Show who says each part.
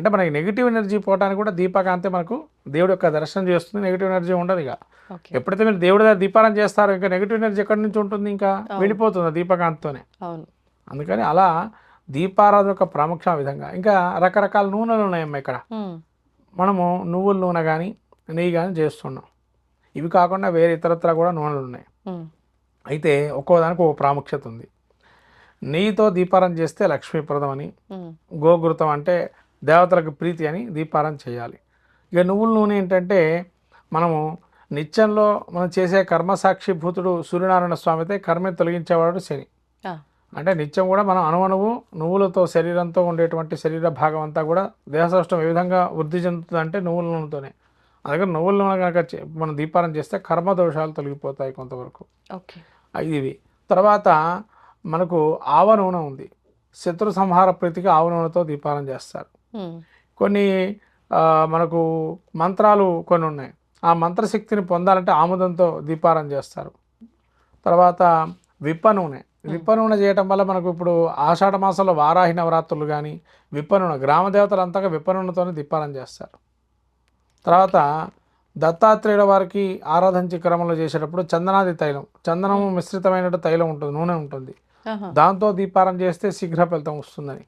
Speaker 1: అంటే మనకి negative energy పోవడానికి కూడా దీపకాంతే మనకు దేవుడి యొక్క దర్శనం చేస్తుంది నెగిటివ్ ఎనర్జీ ఉండదు ఇక. ఎప్పుడైతే మీరు దేవుడి దగ్గర దీపారం చేస్తారో ఇంకా నెగిటివ్ ఎనర్జీ ఎక్కడి నుంచి ఉంటుంది ఇంకా? వెళ్ళిపోతుంది దీపకాంతితోనే అందుకని అలా దీపారాధన యొక్క ప్రాముఖ్యం విధంగా. ఇంకా రకరకాల నూనెలు ఉన్నాయమ్మా ఇక్కడ. మనము నువ్వుల నూనె కానీ నెయ్యి కానీ చేస్తున్నాం. ఇవి కాకుండా వేరే ఇతరత్ర కూడా నూనెలు ఉన్నాయి. అయితే ఒక్కో దానికి ఒక ప్రాముఖ్యత ఉంది. నెయ్యితో దీపారం చేస్తే లక్ష్మీప్రదం అని గోఘృతం అంటే దేవతలకు ప్రీతి అని దీపారం చేయాలి. ఇక నువ్వుల నూనె ఏంటంటే మనము నిత్యంలో మనం చేసే కర్మసాక్షి భూతుడు సూర్యనారాయణ స్వామి అయితే కర్మే తొలగించేవాడు శని. అంటే నిత్యం కూడా మనం అణువణువు నువ్వులతో శరీరంతో ఉండేటువంటి శరీర భాగం అంతా కూడా దేహసౌష్టం ఏ విధంగా వృద్ధి చెందుతుంది అంటే నువ్వుల నూనెతోనే. అందుకని నువ్వుల నూనె కనుక మనం దీపారం చేస్తే కర్మ దోషాలు తొలగిపోతాయి కొంతవరకు. ఇవి. తర్వాత మనకు ఆవ నూనె ఉంది. శత్రు సంహార ప్రీతికి ఆవ నూనెతో దీపారం చేస్తారు. కొన్ని మనకు మంత్రాలు కొన్ని ఉన్నాయి. ఆ మంత్రశక్తిని పొందాలంటే ఆముదంతో దీపారం చేస్తారు. తర్వాత విప్ప నూనె. విప్ప నూనె చేయటం వల్ల మనకు ఇప్పుడు ఆషాఢ మాసంలో వారాహి నవరాత్రులు కానీ విప్ప నూనె గ్రామ దేవతలు అంతగా విప్ప నూనెతోనే దీపారం చేస్తారు. తర్వాత దత్తాత్రేయుల వారికి ఆరాధించే క్రమంలో చేసేటప్పుడు చందనాది తైలం చందనము మిశ్రితమైన తైలం ఉంటుంది నూనె ఉంటుంది. దాంతో దీపారం చేస్తే శీఘ్ర ఫలితం వస్తుందని.